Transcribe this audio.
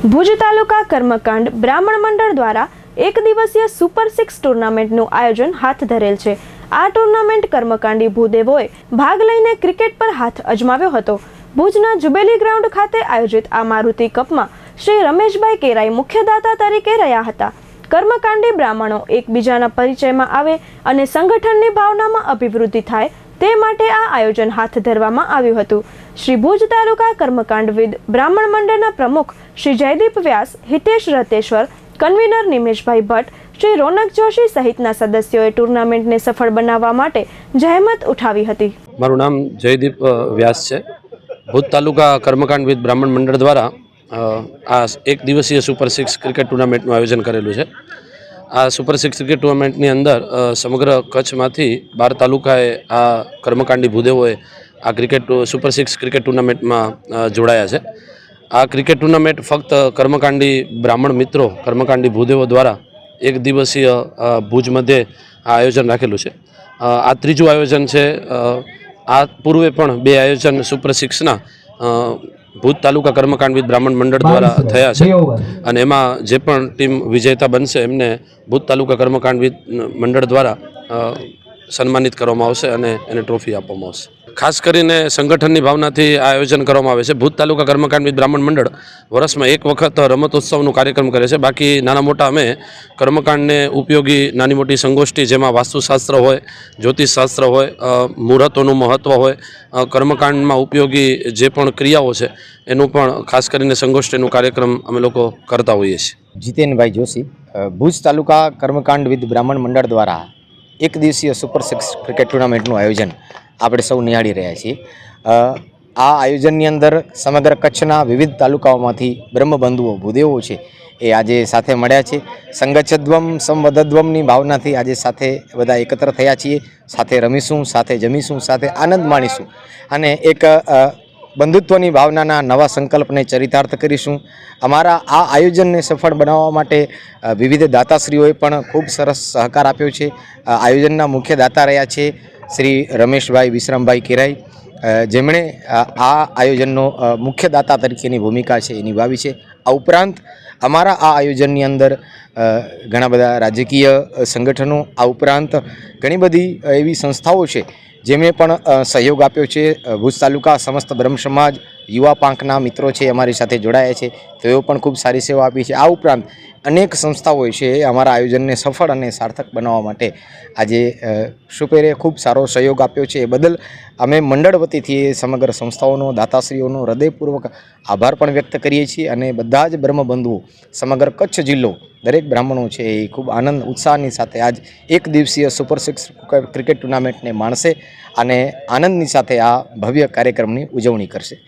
ભુજ તાલુકા કર્મકાંડ બ્રાહ્મણ મંડળ દ્વારા એક દિવસીય સુપર સિક્સ ટુર્નામેન્ટનું આયોજન હાથ ધરેલ છે. આ ટુર્નામેન્ટ કર્મકાંડી ભૂદેવોએ ભાગ લઈને ક્રિકેટ પર હાથ અજમાવ્યો હતો. ભુજના જુબેલી ગ્રાઉન્ડ ખાતે આયોજિત આ મારુતિ કપમાં શ્રી રમેશભાઈ કેરાઈ મુખ્યદાતા તરીકે રહ્યા હતા. કર્મકાંડી બ્રાહ્મણો એકબીજાના પરિચયમાં આવે અને સંગઠનની ભાવનામાં અભિવૃદ્ધિ થાય તે માટે આ આયોજન હાથ ધરવામાં આવ્યું હતું. શ્રી ભુજ તાલુકા કર્મકાંડવિદ બ્રાહ્મણ મંડળના પ્રમુખ શ્રી જયદીપ વ્યાસ, હિતેશ રતેશ્વર, કન્વીનર નિમેશભાઈ ભટ્ટ, શ્રી રોનક જોશી સહિતના સદસ્યોએ ટુર્નામેન્ટને સફળ બનાવવા માટે જહેમત ઉઠાવી હતી. મારું નામ જયદીપ વ્યાસ છે. ભૂત તાલુકા કર્મકાંડ વિદ બ્રાહ્મણ મંડળ દ્વારા આ એક દિવસીય સુપર સિક્સ ક્રિકેટ ટુર્નામેન્ટનું આયોજન કરેલું છે. આ સુપર સિક્સ ક્રિકેટ ટુર્નામેન્ટની અંદર સમગ્ર કચ્છમાંથી બાર તાલુકાએ આ કર્મકાંડી ભૂદેવોએ આ ક્રિકેટ સુપર સિક્સ ક્રિકેટ ટુર્નામેન્ટમાં જોડાયા છે. આ ક્રિકેટ ટુર્નામેન્ટ ફક્ત કર્મકાંડી બ્રાહ્મણ મિત્રો, કર્મકાંડી ભૂદેવો દ્વારા એક દિવસીય ભુજ મધ્યે આ આયોજન રાખેલું છે. આ ત્રીજું આયોજન છે આ પૂર્વે પણ બે આયોજન સુપર સિક્સના ભુજ તાલુકા કર્મકાંડ વિદ બ્રાહ્મણ મંડળ દ્વારા થયા છે. અને એમાં જે પણ ટીમ વિજેતા બનશે એમને ભુજ તાલુકા કર્મકાંડ વિદ મંડળ દ્વારા સન્માનિત કરવામાં આવશે અને એને ટ્રોફી આપવામાં આવશે. ખાસ કરીને સંગઠનની ભાવનાથી આ આયોજન કરવામાં આવે છે. ભૂત તાલુકા કર્મકાંડ વિદ બ્રાહ્મણ મંડળ વર્ષમાં એક વખત રમતોત્સવનો કાર્યક્રમ કરે છે. બાકી નાના મોટા અમે કર્મકાંડને ઉપયોગી નાની મોટી સંગોષ્ઠી જેમાં વાસ્તુશાસ્ત્ર હોય, જ્યોતિષશાસ્ત્ર હોય મુહૂર્તોનું મહત્ત્વ હોય કર્મકાંડમાં ઉપયોગી જે પણ ક્રિયાઓ છે, એનું પણ ખાસ કરીને સંગોષ્ઠીનું કાર્યક્રમ અમે લોકો કરતા હોઈએ છીએ. જીતેનભાઈ જોશી ભુજ તાલુકા કર્મકાંડ વિદ બ્રાહ્મણ મંડળ દ્વારા એક દિવસીય સુપર સિક્સ ક્રિકેટ ટુર્નામેન્ટનું આયોજન આપણે સૌ નિહાળી રહ્યા છીએ. આ આયોજનની અંદર સમગ્ર કચ્છના વિવિધ તાલુકાઓમાંથી બ્રહ્મબંધુઓ, ભૂદેવો છે એ આજે સાથે મળ્યા છે. સંગચ્છદ્વમ, સંવદદ્વમની ભાવનાથી આજે સાથે બધા એકત્ર થયા છીએ. સાથે રમીશું, સાથે જમીશું, સાથે આનંદ માણીશું. અને એક બંધુત્વની ભાવનાના નવા સંકલ્પને ચરિતાર્થ કરીશું. અમારા આ આયોજનને સફળ બનાવવા માટે વિવિધ દાતાશ્રીઓએ પણ ખૂબ સરસ સહકાર આપ્યો છે. આયોજનના મુખ્ય દાતા રહ્યા છે શ્રી રમેશભાઈ વિશ્રામભાઈ કિરાઈ. જેમણે આ આયોજનનો મુખ્ય દાતા તરીકેની ભૂમિકા છે એ નિભાવી છે. આ ઉપરાંત અમારા આ આયોજનની અંદર ઘણા બધા રાજકીય સંગઠનો, આ ઉપરાંત ઘણી બધી એવી સંસ્થાઓ છે જેમણે પણ સહયોગ આપ્યો છે. ભુજ તાલુકા સમસ્ત બ્રહ્મ સમાજ યુવા પાંખના મિત્રો છે અમારી સાથે જોડાયા છે. તેઓ પણ ખૂબ સારી સેવા આપી છે. આ ઉપરાંત અનેક સંસ્થાઓ છે અમારા આયોજનને સફળ અને સાર્થક બનાવવા માટે આજે સુપેરે ખૂબ સારો સહયોગ આપ્યો છે. એ બદલ અમે મંડળ વતીથી સમગ્ર સંસ્થાઓનો, દાતાશ્રીઓનો હૃદયપૂર્વક આભાર પણ વ્યક્ત કરીએ છીએ અને બધા જ બ્રહ્મબંધુઓ, સમગ્ર કચ્છ જિલ્લો, દરેક બ્રાહ્મણો છે એ ખૂબ આનંદ, ઉત્સાહની સાથે આજ એક દિવસીય સુપર સિક્સ ક્રિકેટ ટુર્નામેન્ટને માણશે અને આનંદની સાથે આ ભવ્ય કાર્યક્રમની ઉજવણી કરશે.